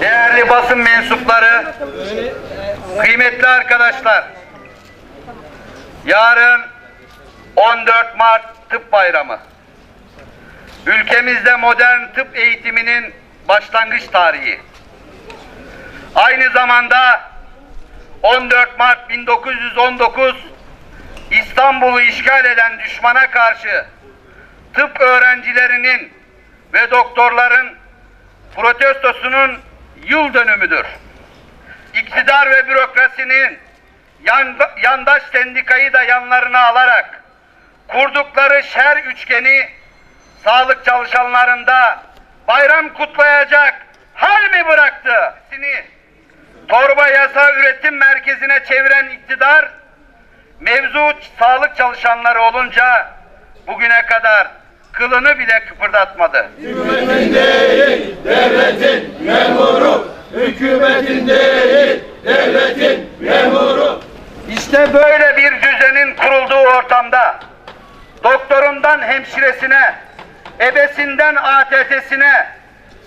Değerli basın mensupları, kıymetli arkadaşlar, yarın 14 Mart Tıp Bayramı. Ülkemizde modern tıp eğitiminin başlangıç tarihi. Aynı zamanda 14 Mart 1919 İstanbul'u işgal eden düşmana karşı tıp öğrencilerinin ve doktorların protestosunun yıl dönümüdür. İktidar ve bürokrasinin yan- yandaş sendikayı da yanlarına alarak kurdukları şer üçgeni sağlık çalışanlarında bayram kutlayacak hal mi bıraktı? Sini torba yasa üretim merkezine çeviren iktidar mevzu sağlık çalışanları olunca bugüne kadar kılını bile kıpırdatmadı. Hükümetin değil, devletin memuru. Hükümetin değil, devletin memuru. İşte böyle bir düzenin kurulduğu ortamda doktorundan hemşiresine, ebesinden ATT'sine,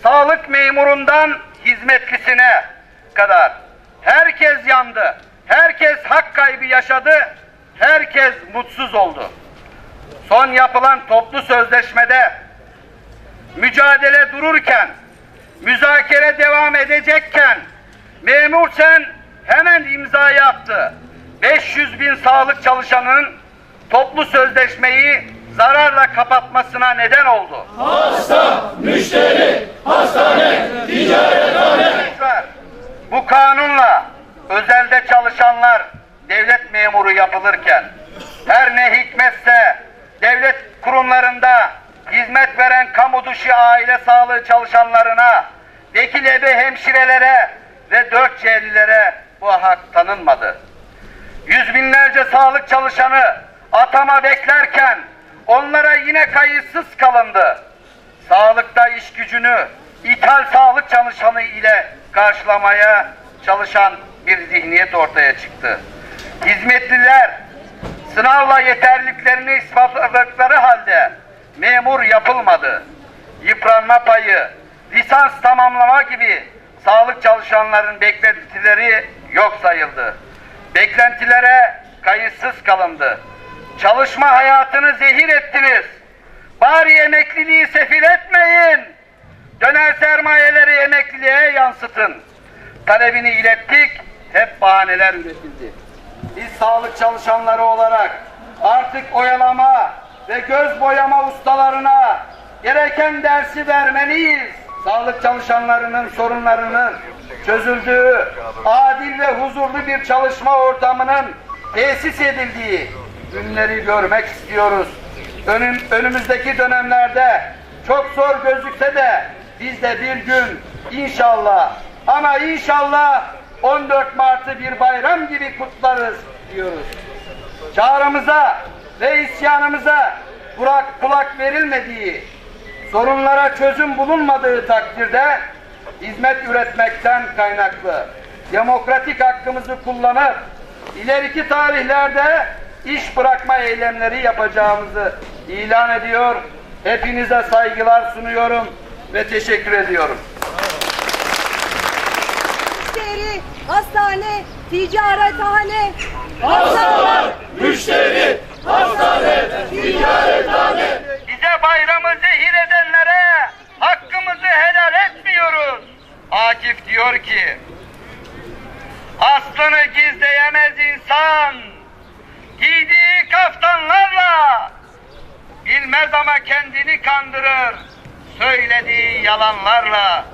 sağlık memurundan hizmetlisine kadar herkes yandı. Herkes hak kaybı yaşadı. Herkes mutsuz oldu. Son yapılan toplu sözleşmede mücadele dururken, müzakere devam edecekken memur sen hemen imzayı attı. 500 bin sağlık çalışanının toplu sözleşmeyi zararla kapatmasına neden oldu. Hasta, müşteri, hastane, ticarethane. Bu kanunla özelde çalışanlar devlet memuru yapılırken her ne hikmetse devlet kurumlarında hizmet veren kamu dışı aile sağlığı çalışanlarına, vekil ebe hemşirelere ve dört C'lilere bu hak tanınmadı. Yüz binlerce sağlık çalışanı atama beklerken onlara yine kayıtsız kalındı. Sağlıkta iş gücünü ithal sağlık çalışanı ile karşılamaya çalışan bir zihniyet ortaya çıktı. Hizmetliler sınavla yeterliliklerini ispatladıkları halde memur yapılmadı. Yıpranma payı, lisans tamamlama gibi sağlık çalışanların beklentileri yok sayıldı. Beklentilere kayıtsız kalındı. Çalışma hayatını zehir ettiniz. Bari emekliliği sefil etmeyin. Döner sermayeleri emekliliğe yansıtın. Talebini ilettik, hep bahaneler üretildi. Biz sağlık çalışanları olarak artık oyalama ve göz boyama ustalarına gereken dersi vermeliyiz. Sağlık çalışanlarının sorunlarının çözüldüğü, adil ve huzurlu bir çalışma ortamının tesis edildiği günleri görmek istiyoruz. Önüm, önümüzdeki dönemlerde çok zor gözükse de biz de bir gün inşallah ama inşallah 14 Mart'ı bir bayram gibi kutlarız diyoruz. Çağrımıza ve isyanımıza kulak, kulak verilmediği, sorunlara çözüm bulunmadığı takdirde hizmet üretmekten kaynaklı demokratik hakkımızı kullanıp ileriki tarihlerde iş bırakma eylemleri yapacağımızı ilan ediyor. Hepinize saygılar sunuyorum ve teşekkür ediyorum. müşteri, hastane, ticarethane. Hastalar, müşteri, hastane, ticarethane. Bize bayramı zehir edenlere hakkımızı helal etmiyoruz. Akif diyor ki, aslını gizleyemez insan, giydiği kaftanlarla, bilmez ama kendini kandırır, söylediği yalanlarla.